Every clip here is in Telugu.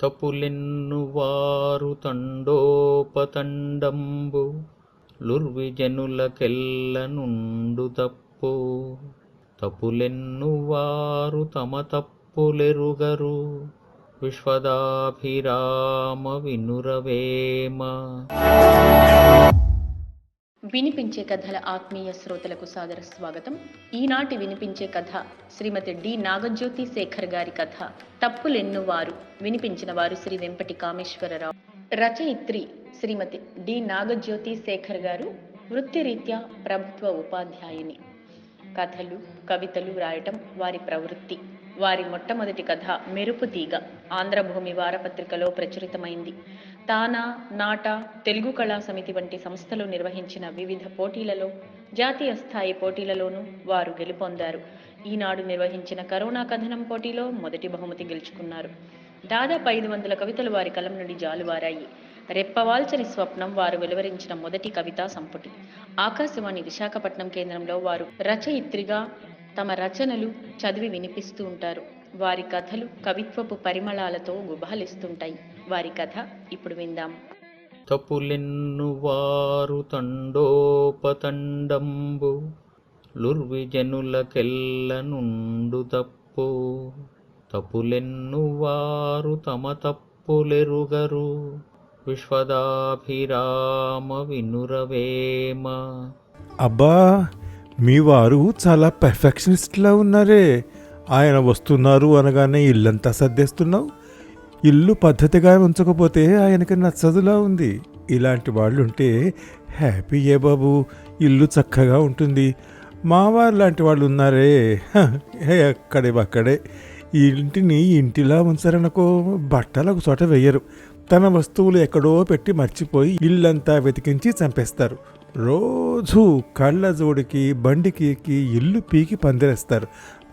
తపులెన్ను వారు తండోపతండంబు లుర్విజనులకెల్ల నుండు తప్పు. తపులెన్నువారు తమ తప్పులెరుగరు విశ్వదాభిరామ వినురవేమ. వినిపించే కథల ఆత్మీయ శ్రోతలకు సాదర స్వాగతం. ఈనాటి వినిపించే కథ శ్రీమతి డి. నాగజ్యోతి శేఖర్ గారి కథ. తప్పులెన్ను వారు వినిపించిన వారు శ్రీ వెంపటి కామేశ్వరరావు రచయిత్రి శ్రీమతి డి. నాగజ్యోతి శేఖర్ గారు వృత్తిరీత్యా ప్రభుత్వ ఉపాధ్యాయుని. కథలు కవితలు వ్రాయటం వారి ప్రవృత్తి. వారి మొట్టమొదటి కథ మెరుపు తీగ. ఆంధ్రభూమి వారపత్రికలో ప్రచురితమైంది. తానా నాట తెలుగు కళా సమితి వంటి సంస్థలు నిర్వహించిన వివిధ పోటీలలో జాతీయ స్థాయి పోటీలలోనూ వారు గెలుపొందారు. ఈనాడు నిర్వహించిన కరోనా కథనం పోటీలో మొదటి బహుమతి గెలుచుకున్నారు. దాదాపు ఐదు వందల కవితలు వారి కలం నుండి జాలువారాయి. రెప్పవాల్చని స్వప్నం వారు వెలువరించిన మొదటి కవితా సంపుటి. ఆకాశవాణి విశాఖపట్నం కేంద్రంలో వారు రచయిత్రిగా తమ రచనలు చదివి వినిపిస్తూ ఉంటారు. వారి కథలు కవిత్వపు పరిమళాలతో గుబాలిస్తుంటాయి వారి కథ ఇప్పుడు విందాం. తపులెన్ను వారు తండోపతండంబు లుర్విజనులకెల్ల నుండు తప్పు. తపులెన్ను వారు తమ తప్పులెరుగరు విశ్వదాభిరామ వినురవేమ. అబ్బా మీ వారు చాలా పెర్ఫెక్షనిస్ట్లా ఉన్నారే. ఆయన వస్తున్నారు అనగానే ఇల్లంతా సర్దేస్తున్నావు. ఇల్లు పద్ధతిగా ఉంచకపోతే ఆయనకి నచ్చదులా ఉంది. ఇలాంటి వాళ్ళు ఉంటే హ్యాపీయే బాబు ఇల్లు చక్కగా ఉంటుంది. మావారు లాంటి వాళ్ళు ఉన్నారే అక్కడే అక్కడే ఈ ఇంటిని ఇంటిలా ఉంచారనుకో బట్టలు ఒక చోట వేయరు తన వస్తువులు ఎక్కడో పెట్టి మర్చిపోయి ఇల్లంతా వెతికించి చంపేస్తారు. రోజు కళ్ళ జోడికి బండికి ఎక్కి ఇల్లు పీకి పందిరేస్తారు.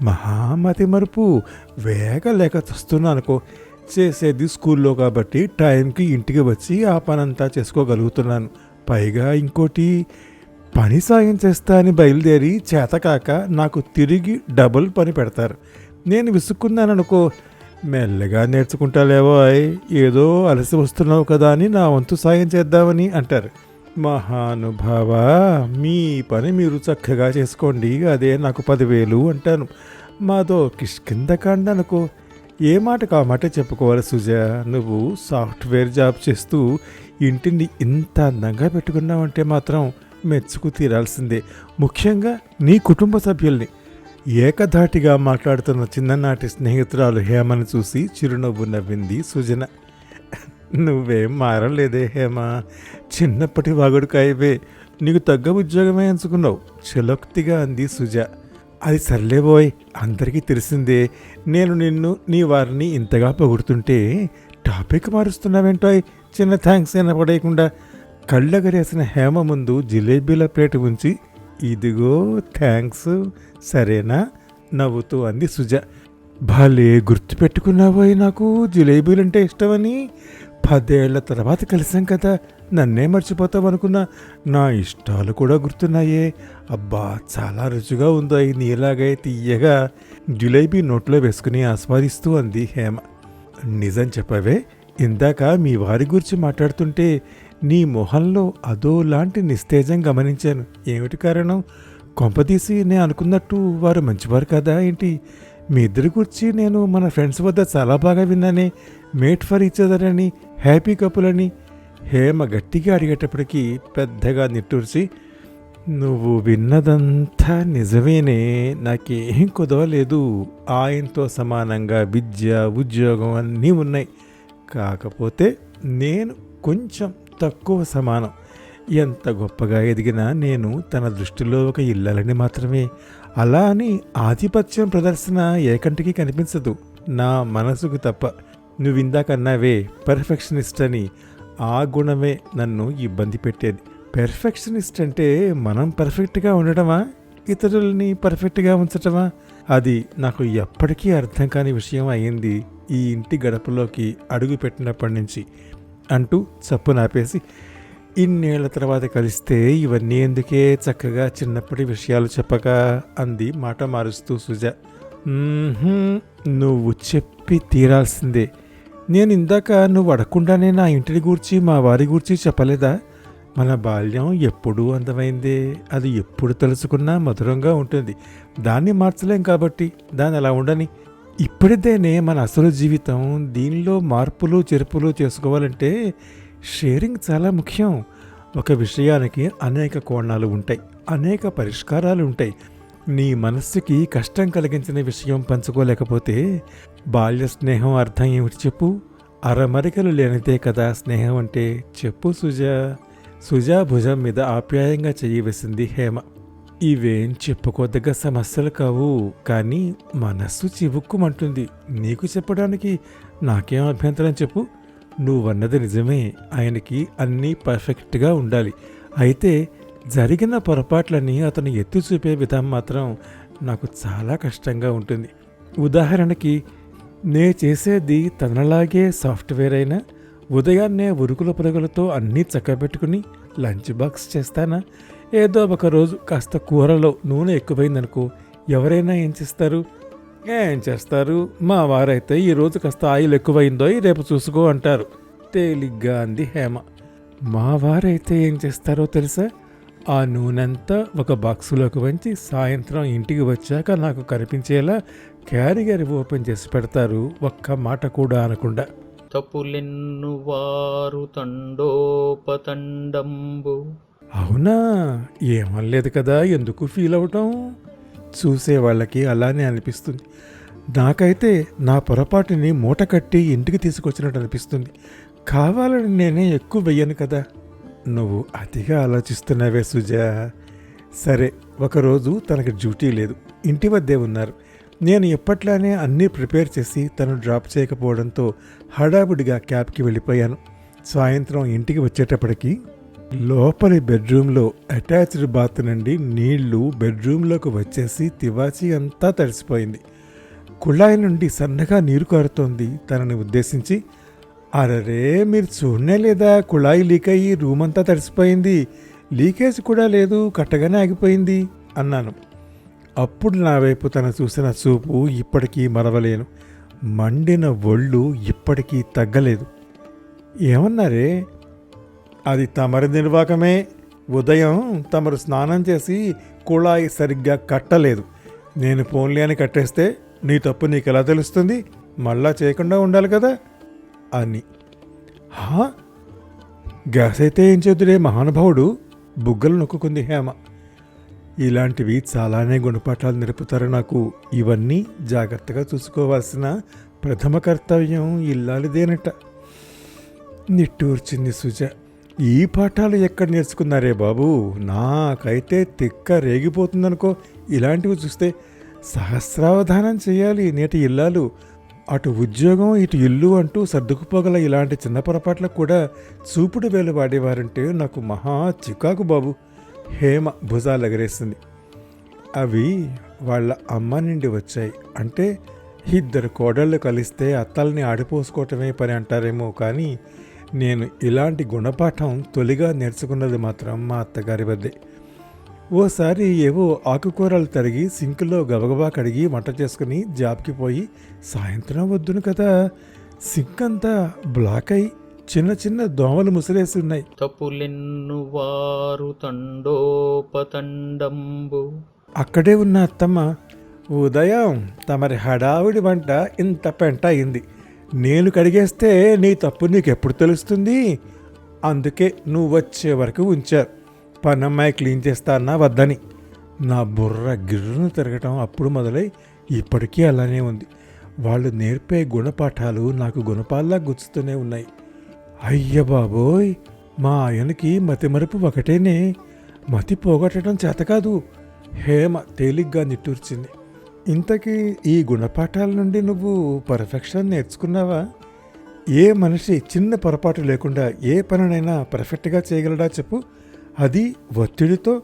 మహామతి మరుపు. వేగ లేక చస్తున్నా అనుకో చేసేది స్కూల్లో కాబట్టి టైంకి ఇంటికి వచ్చి ఆ పనంతా చేసుకోగలుగుతున్నాను. పైగా ఇంకోటి పని సాయం చేస్తా అని బయలుదేరి చేతకాక నాకు తిరిగి డబుల్ పని పెడతారు. నేను విసుక్కున్నాననుకో. మెల్లగా నేర్చుకుంటాలేవో ఏదో అలసి వస్తున్నావు కదా అని నా వంతు సాయం చేద్దామని అంటారు. మహానుభావ మీ పని మీరు చక్కగా చేసుకోండి. అదే నాకు పదివేలు అంటాను. మాదో కిష్కిందకాండ అనుకో ఏ మాట కా మాట చెప్పుకోవాలి సుజా? నువ్వు సాఫ్ట్వేర్ జాబ్ చేస్తూ ఇంటిని ఇంత అందంగా పెట్టుకున్నావంటే మాత్రం మెచ్చుకు తీరాల్సిందే. ముఖ్యంగా నీ కుటుంబ సభ్యుల్ని. ఏకధాటిగా మాట్లాడుతున్న చిన్ననాటి స్నేహితురాలు హేమను చూసి చిరునవ్వు నవ్వింది సుజన. నువ్వేం మారలేదే హేమా. చిన్నప్పటి వాగుడుకాయవే. నీకు తగ్గ ఉద్యోగమే ఎంచుకున్నావు. చలోక్తిగా అంది సుజ. అది సర్లేబోయ్ అందరికీ తెలిసిందే. నేను నిన్ను నీ వారిని ఇంతగా పొగుడుతుంటే టాపిక్ మారుస్తున్నావేంటోయ్ చిన్న థ్యాంక్స్ అయినా పడేయకుండా. కళ్ళగరేసిన హేమ ముందు జిలేబీల ప్లేట్ ఉంచి ఇదిగో థ్యాంక్స్ సరేనా? నవ్వుతూ అంది సుజ. భలే గుర్తుపెట్టుకున్నావోయ్ నాకు జిలేబీలంటే ఇష్టమని. పదేళ్ళ తర్వాత కలిసాం కదా. నన్నే మర్చిపోతావు అనుకున్నా నా ఇష్టాలు కూడా గుర్తున్నాయే. అబ్బా చాలా రుచిగా ఉందో ఈ నీలాగే తీయగా జిలేబీ నోట్లో వేసుకుని ఆస్వాదిస్తూ అంది హేమ. నిజం చెప్పవే ఇందాక మీ వారి గురించి మాట్లాడుతుంటే నీ మొహంలో అదో లాంటి నిస్తేజం గమనించాను. ఏమిటి కారణం? కొంపదీసి నేను అనుకున్నట్టు వారు మంచివారు కదా ఏంటి? మీ ఇద్దరి గురించి నేను మన ఫ్రెండ్స్ వద్ద చాలా బాగా విన్నానే. మేట్ ఫర్ ఈచ్ అదర్ అని హ్యాపీ కపుల్ అని హేమ గట్టిగా అడిగేటప్పటికీ పెద్దగా నిట్టూర్చి నువ్వు విన్నదంతా నిజమేనే నాకేం కుదవలేదు. ఆయనతో సమానంగా విద్య ఉద్యోగం అన్నీ ఉన్నాయి. కాకపోతే నేను కొంచెం తక్కువ సమానం. ఎంత గొప్పగా ఎదిగినా నేను తన దృష్టిలో ఒక ఇల్లలని మాత్రమే. అలా అని ఆధిపత్యం ప్రదర్శన ఏకంటికి కనిపించదు. నా మనసుకు తప్ప నువ్విందాక అన్నావే పర్ఫెక్షనిస్ట్ అని ఆ గుణమే నన్ను ఇబ్బంది పెట్టేది. పెర్ఫెక్షనిస్ట్ అంటే మనం పర్ఫెక్ట్గా ఉండటమా? ఇతరులని పర్ఫెక్ట్గా ఉంచటమా? అది నాకు ఎప్పటికీ అర్థం కాని విషయం అయింది ఈ ఇంటి గడపలోకి అడుగు పెట్టినప్పటి నుంచి అంటూ చప్పు నాపేసి ఇన్నేళ్ళ తర్వాత కలిస్తే ఇవన్నీ ఎందుకే చక్కగా చిన్నప్పటి విషయాలు చెప్పక? అంది మాట మారుస్తూ సుజ. నువ్వు చెప్పి తీరాల్సిందే. నేను ఇందాక నువ్వు అడగకుండానే నా ఇంటిని గూర్చి మా వారి గూర్చి చెప్పలేదా? మన బాల్యం ఎప్పుడు అందమైందే. అది ఎప్పుడు తెలుసుకున్నా మధురంగా ఉంటుంది. దాన్ని మార్చలేం కాబట్టి దాన్ని అలా ఉండని. ఇప్పటిదేనే మన అసలు జీవితం దీనిలో మార్పులు చెరుపులు చేసుకోవాలంటే షేరింగ్ చాలా ముఖ్యం. ఒక విషయానికి అనేక కోణాలు ఉంటాయి. అనేక పరిష్కారాలు ఉంటాయి. నీ మనస్సుకి కష్టం కలిగించిన విషయం పంచుకోలేకపోతే బాల్య స్నేహం అర్థం ఏమిటి చెప్పు? అరమరికలు లేనిదే కదా స్నేహం అంటే చెప్పు సుజా. సుజా భుజం మీద ఆప్యాయంగా చెయ్యి వేసింది హేమ. ఇవేం చెప్పుకోదగ్గ సమస్యలు కావు కానీ మనస్సు చివుక్కుమంటుంది. నీకు చెప్పడానికి నాకేం అభ్యంతరం చెప్పు? నువ్వన్నది నిజమే. ఆయనకి అన్నీ పర్ఫెక్ట్గా ఉండాలి. అయితే జరిగిన పొరపాట్లని అతను ఎత్తి చూపే విధానం మాత్రం నాకు చాలా కష్టంగా ఉంటుంది. ఉదాహరణకి నే చేసేది తనలాగే సాఫ్ట్వేర్ అయినా ఉదయాన్నే ఉరుకుల పురుగులతో అన్నీ చక్కబెట్టుకుని లంచ్ బాక్స్ చేస్తానా? ఏదో ఒక రోజు కాస్త కూరలో నూనె ఎక్కువైందనుకో ఎవరైనా ఏం చేస్తారు? ఏం చేస్తారు? మా వారైతే ఈరోజు కాస్త ఆయిల్ ఎక్కువైందో రేపు చూసుకో అంటారు. తేలిగ్గా అంది హేమ. మా వారైతే ఏం చేస్తారో తెలుసా? ఆ నూనెంతా ఒక బాక్సులోకి వంచి సాయంత్రం ఇంటికి వచ్చాక నాకు కనిపించేలా క్యారియర్ ఓపెన్ చేసి పెడతారు ఒక్క మాట కూడా అనకుండా. తప్పులెన్ను వారు తండోపతండంబు. అవునా? ఏమనలేదు కదా ఎందుకు ఫీల్ అవటం? చూసే వాళ్ళకి అలానే అనిపిస్తుంది. నాకైతే నా పొరపాటుని మూట కట్టి ఇంటికి తీసుకొచ్చినట్టు అనిపిస్తుంది. కావాలని నేనే ఎక్కువ వెయ్యను కదా. నువ్వు అతిగా ఆలోచిస్తున్నావే సుజా. సరే ఒకరోజు తనకి డ్యూటీ లేదు. ఇంటి వద్దే ఉన్నారు. నేను ఎప్పట్లానే అన్నీ ప్రిపేర్ చేసి తను డ్రాప్ చేయకపోవడంతో హడావుడిగా క్యాబ్కి వెళ్ళిపోయాను. సాయంత్రం ఇంటికి వచ్చేటప్పటికి లోపలి బెడ్రూమ్లో అటాచ్డ్ బాత్ నుండి నీళ్ళు బెడ్రూమ్లోకి వచ్చేసి తివాచి అంతా తడిసిపోయింది. కుళాయి నుండి సన్నగా నీరు కారుతోంది తనని ఉద్దేశించి అరరే మీరు చూడనే లేదా? కుళాయి లీక్ అయ్యి రూమ్ అంతా తడిసిపోయింది. లీకేజ్ కూడా లేదు కట్టగానే ఆగిపోయింది అన్నాను. అప్పుడు నా వైపు తను చూసిన చూపు ఇప్పటికీ మరవలేను. మండిన ఒళ్ళు ఇప్పటికీ తగ్గలేదు. ఏమన్నారే? అది తమరి నిర్వాకమే. ఉదయం తమరు స్నానం చేసి కుళాయి సరిగ్గా కట్టలేదు. నేను ఫోన్లే అని కట్టేస్తే నీ తప్పు నీకు ఎలా తెలుస్తుంది? మళ్ళా చేయకుండా ఉండాలి కదా. అని. హా? గ్యాస్ అయితే ఏం చేద్దురే మహానుభావుడు? బుగ్గలు నొక్కుంది హేమ. ఇలాంటివి చాలానే గుణపాఠాలు నేర్పుతారు నాకు. ఇవన్నీ జాగ్రత్తగా చూసుకోవాల్సిన ప్రథమ కర్తవ్యం ఇల్లాలిదేనట. నిట్టూర్చింది సుజ. ఈ పాఠాలు ఎక్కడ నేర్చుకున్నారే బాబు? నాకైతే తిక్క రేగిపోతుందనుకో. ఇలాంటివి చూస్తే సహస్రావధానం చేయాలి నేటి ఇల్లాలు. అటు ఉద్యోగం ఇటు ఇల్లు అంటూ సర్దుకుపోగల ఇలాంటి చిన్న పొరపాట్లకు కూడా చూపుడు వేలు వాడేవారంటే నాకు మహా చికాకు బాబు. హేమ భుజాలు ఎగరేసింది. అవి వాళ్ళ అమ్మ నుండి వచ్చాయి. అంటే ఇద్దరు కోడళ్ళు కలిస్తే అత్తల్ని ఆడిపోసుకోవటమే పని అంటారేమో కానీ నేను ఇలాంటి గుణపాఠం తొలిగా నేర్చుకున్నది మాత్రం మా అత్తగారి వద్దే. ఓసారి ఏవో ఆకుకూరలు తరిగి సింకులో గబగబా కడిగి వంట చేసుకుని జాబ్కి పోయి సాయంత్రం వద్దును కదా. సింక్ అంతా బ్లాక్ అయి చిన్న చిన్న దోమలు ముసిరేసి ఉన్నాయి. తప్పులెన్ను వారు తండోపతండంబు. అక్కడే ఉన్న అత్తమ్మ ఉదయం తమరి హడావిడి వంట ఇంత పెంట అయింది. నేను కడిగేస్తే నీ తప్పు నీకు ఎప్పుడు తెలుస్తుంది? అందుకే నువ్వు వచ్చే వరకు ఉంచారు. పనమ్మాయి క్లీన్ చేస్తా అన్నా వద్దని. నా బుర్ర గిర్రును తిరగటం అప్పుడు మొదలై ఇప్పటికీ అలానే ఉంది. వాళ్ళు నేర్పే గుణపాఠాలు నాకు గుణపాల్లా గుచ్చుతూనే ఉన్నాయి. అయ్య బాబోయ్! మా ఆయనకి మతిమరుపు ఒకటేనే. మతి పోగొట్టడం చేత కాదు. హేమ తేలిగ్గా నిట్టూర్చింది. ఇంతకీ ఈ గుణపాఠాల నుండి నువ్వు పర్ఫెక్షన్ నేర్చుకున్నావా? ఏ మనిషి చిన్న పొరపాటు లేకుండా ఏ పనినైనా పర్ఫెక్ట్గా చేయగలడా చెప్పు. అది ఒత్తిడితో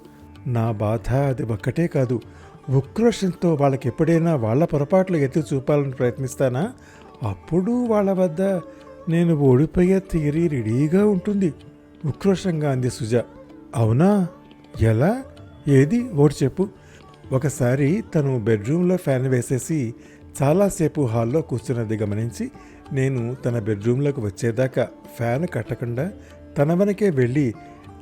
నా బాధ అది ఒక్కటే కాదు. ఉక్రోషంతో వాళ్ళకి ఎప్పుడైనా వాళ్ళ పొరపాట్లు ఎత్తి చూపాలని ప్రయత్నిస్తానా? అప్పుడు వాళ్ళ వద్ద నేను ఓడిపోయే థియరీ రెడీగా ఉంటుంది. ఉక్రోషంగా అంది సుజ. అవునా? ఎలా? ఏది? ఓడి చెప్పు. ఒకసారి తను బెడ్రూమ్లో ఫ్యాన్ వేసేసి చాలాసేపు హాల్లో కూర్చున్నది గమనించి నేను తన బెడ్రూమ్లోకి వచ్చేదాకా ఫ్యాన్ కట్టకుండా తన వెనకే వెళ్ళి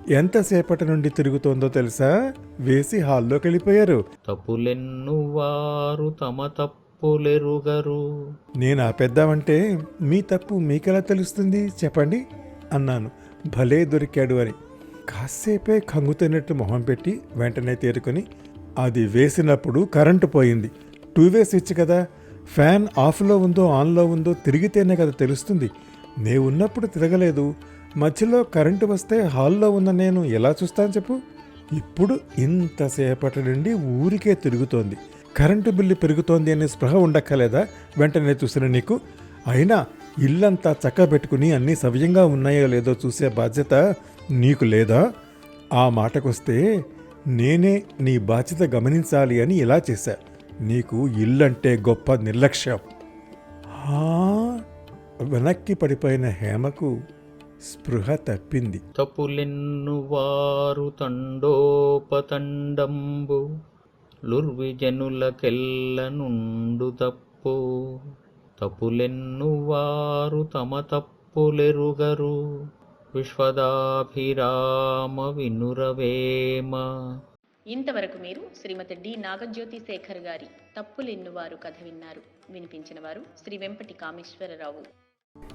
ఎంతసేపటి నుండి తిరుగుతోందో తెలుసా? వేసి హాల్లోకి వెళ్ళిపోయారు తప్పులెన్ను వారు తమ తప్పులెరుగరు. నేను ఆపేద్దామంటే మీ తప్పు మీకెలా తెలుస్తుంది? చెప్పండి అన్నాను. భలే దొరికాడు అని. కాసేపే కంగుతున్నట్టు మొహం పెట్టి వెంటనే తేరుకొని అది వేసినప్పుడు కరెంటు పోయింది. టూ వే స్విచ్ కదా. ఫ్యాన్ ఆఫ్లో ఉందో ఆన్లో ఉందో తిరిగితేనే కదా తెలుస్తుంది. నే ఉన్నప్పుడు తిరగలేదు. మధ్యలో కరెంటు వస్తే హాల్లో ఉన్న నేను ఎలా చూస్తాను చెప్పు? ఇప్పుడు ఇంతసేపటి నుండి ఊరికే తిరుగుతోంది. కరెంటు బిల్లు పెరుగుతోంది అనే స్పృహ ఉండక్కలేదా? వెంటనే చూసిన నీకు. అయినా ఇల్లంతా చక్కబెట్టుకుని అన్నీ సవ్యంగా ఉన్నాయో లేదో చూసే బాధ్యత నీకు లేదా? ఆ మాటకొస్తే నేనే నీ బాధ్యత గమనించాలి అని ఇలా చేశా. నీకు ఇల్లంటే గొప్ప నిర్లక్ష్యం. వెనక్కి పడిపోయిన హేమకు స్పృహ తప్పింది. తప్పులెన్ను వారు తండోపతండంబు లుర్విజనులకెల్ల నుండు తప్పు. తప్పులెన్ను వారు తమ తప్పులెరుగరు విశ్వదాభిరామ వినురవేమ. ఇంతవరకు మీరు శ్రీమతి డి. నాగజ్యోతి శేఖర్ గారి తప్పులెన్నువారు కథ విన్నారు. వినిపించిన వారు శ్రీ వెంపటి కామేశ్వరరావు.